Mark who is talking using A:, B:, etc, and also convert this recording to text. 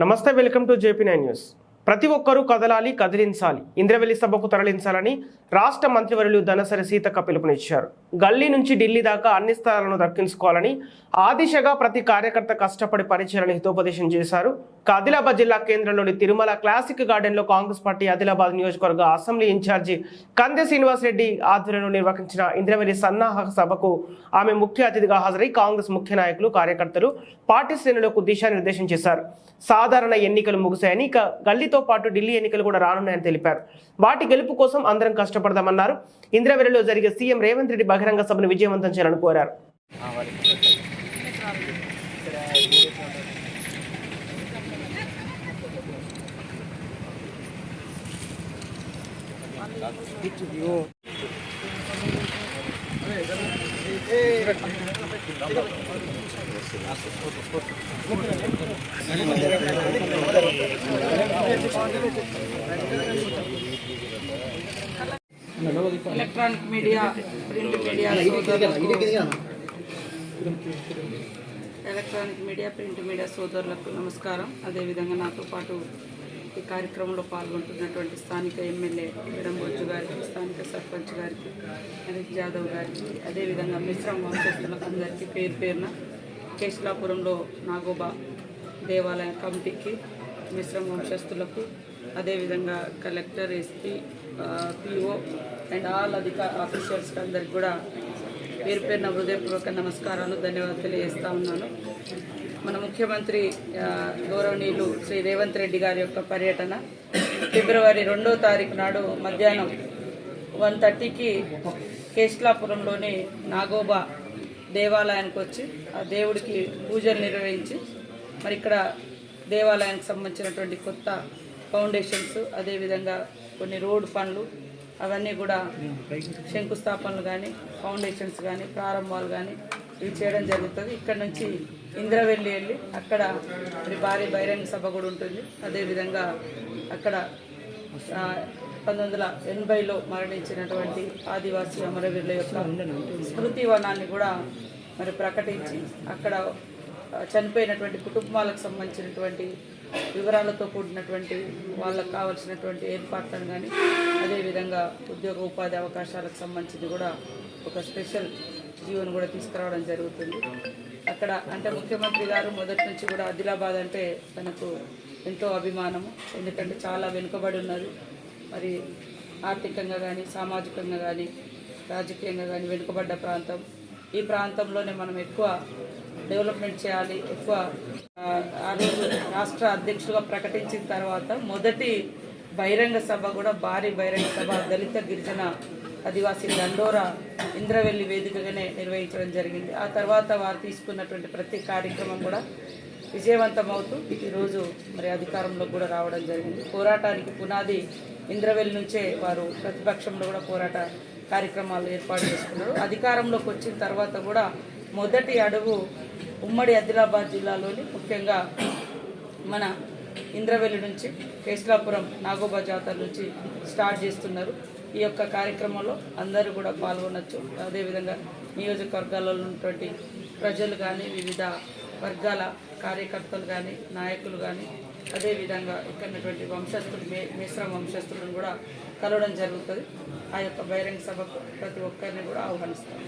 A: Namaste welcome to JP nine news. ప్రతి ఒక్కరూ కదలాలి కదిలించాలి. ఇంద్రవెల్లి సభకు తరలించాలని రాష్ట్ర మంత్రివర్యులు ధనసరి సీతక్క పిలుపునిచ్చారు. గల్లీ నుంచి ఢిల్లీ దాకా అన్ని స్థానాలను దక్కించుకోవాలని ఆ దిశగా ప్రతి కార్యకర్త కష్టపడి పనిచేయాలని హితోపదేశం చేశారు. ఆదిలాబాద్ జిల్లా కేంద్రంలోని తిరుమల క్లాసిక్ గార్డెన్లో కాంగ్రెస్ పార్టీ ఆదిలాబాద్ నియోజకవర్గ అసెంబ్లీ ఇన్ఛార్జి కందె శ్రీనివాస్ రెడ్డి ఆధ్వర్యంలో నిర్వహించిన ఇంద్రవెల్లి సన్నాహక సభకు ఆమె ముఖ్య అతిథిగా హాజరై కాంగ్రెస్ ముఖ్య నాయకులు కార్యకర్తలు పార్టీ శ్రేణులకు దిశానిర్దేశం చేశారు. సాధారణ ఎన్నికలు ముగిశాయని ఇక ఢిల్లీతో పాటు ఢిల్లీ ఎన్నికలు కూడా రానున్నాయని తెలిపారు. వాటి గెలుపు కోసం అందరం కష్టపడదామన్నారు. ఇంద్రవెల్లిలో జరిగే సీఎం రేవంత్ రెడ్డి బహిరంగ సభను విజయవంతం చేయాలని కోరారు.
B: ఎలక్ట్రానిక్ మీడియా ప్రింట్ మీడియా సోదరులకు ఎలక్ట్రానిక్ మీడియా ప్రింట్ మీడియా సోదరులకు నమస్కారం. అదేవిధంగా నాతో పాటు ఈ కార్యక్రమంలో పాల్గొంటున్నటువంటి స్థానిక ఎమ్మెల్యే విరంబోజు గారికి స్థానిక సర్పంచ్ గారికి హరీష్ జాదవ్ గారికి అదేవిధంగా మిశ్రమ వంశస్థులకు అందరికీ పేరు పేరున కేశలాపురంలో నాగోబా దేవాలయ కమిటీకి మిశ్రమ వంశస్థులకు అదేవిధంగా collector SP PO and all అధికార ఆఫీషియల్స్కి అందరికి కూడా పేరు పేరున హృదయపూర్వక నమస్కారాలు ధన్యవాదాలు తెలియజేస్తా ఉన్నాను. మన ముఖ్యమంత్రి గౌరవనీయులు శ్రీ రేవంత్ రెడ్డి గారి యొక్క పర్యటన ఫిబ్రవరి రెండో తారీఖు నాడు మధ్యాహ్నం వన్ థర్టీకి కేశ్లాపురంలోని నాగోబా దేవాలయానికి వచ్చి ఆ దేవుడికి పూజలు నిర్వహించి మరి ఇక్కడ దేవాలయానికి సంబంధించినటువంటి కొత్త ఫౌండేషన్స్ అదేవిధంగా కొన్ని రోడ్ పనులు అవన్నీ కూడా శంకుస్థాపనలు కానీ ఫౌండేషన్స్ కానీ ప్రారంభాలు కానీ ఇవి చేయడం జరుగుతుంది. ఇక్కడ నుంచి ఇంద్రవెల్లి వెళ్ళి అక్కడ మరి భారీ బహిరంగ సభ కూడా ఉంటుంది. అదేవిధంగా అక్కడ పంతొమ్మిది వందల ఎనభైలో మరణించినటువంటి ఆదివాసీ అమరవీరుల యొక్క స్మృతి వనాన్ని కూడా మరి ప్రకటించి అక్కడ చనిపోయినటువంటి కుటుంబాలకు సంబంధించినటువంటి వివరాలతో కూడినటువంటి వాళ్ళకు కావాల్సినటువంటి ఏర్పాట్లను కానీ అదేవిధంగా ఉద్యోగ ఉపాధి అవకాశాలకు సంబంధించి కూడా ఒక స్పెషల్ జీవోను కూడా తీసుకురావడం జరుగుతుంది. అక్కడ అంటే ముఖ్యమంత్రి గారు మొదటి నుంచి కూడా ఆదిలాబాద్ అంటే తనకు ఎంతో అభిమానము. ఎందుకంటే చాలా వెనుకబడి ఉన్నది. మరి ఆర్థికంగా కానీ సామాజికంగా కానీ రాజకీయంగా కానీ వెనుకబడ్డ ప్రాంతం. ఈ ప్రాంతంలోనే మనం ఎక్కువ డెవలప్మెంట్ చేయాలి. ఎక్కువ ఆ, రోజు రాష్ట్ర అధ్యక్షులుగా ప్రకటించిన తర్వాత మొదటి బహిరంగ సభ కూడా భారీ బహిరంగ సభ దళిత గిరిజన ఆదివాసీ దండోరా ఇంద్రవెల్లి వేదికగానే నిర్వహించడం జరిగింది. ఆ తర్వాత వారు తీసుకున్నటువంటి ప్రతి కార్యక్రమం కూడా విజయవంతమవుతూ ఈరోజు మరి అధికారంలో కూడా రావడం జరిగింది. పోరాటానికి పునాది ఇంద్రవెల్లి నుంచే వారు ప్రతిపక్షంలో కూడా పోరాట కార్యక్రమాలు ఏర్పాటు చేసుకున్నారు. అధికారంలోకి వచ్చిన తర్వాత కూడా మొదటి అడుగు ఉమ్మడి ఆదిలాబాద్ జిల్లాలోని ముఖ్యంగా మన ఇంద్రవెల్లి నుంచి కేశలాపురం నాగోబా జాతర నుంచి స్టార్ట్ చేస్తున్నారు. ఈ యొక్క కార్యక్రమంలో అందరూ కూడా పాల్గొనవచ్చు అదేవిధంగా నియోజకవర్గాలలో ఉన్నటువంటి ప్రజలు కానీ వివిధ వర్గాల కార్యకర్తలు కానీ నాయకులు కానీ అదేవిధంగా ఇక్కడ ఉన్నటువంటి వంశస్థులు మే మిశ్రమ వంశస్థులను కూడా కలవడం జరుగుతుంది. ఆ యొక్క బహిరంగ సభకు ప్రతి ఒక్కరిని కూడా ఆహ్వానిస్తాం.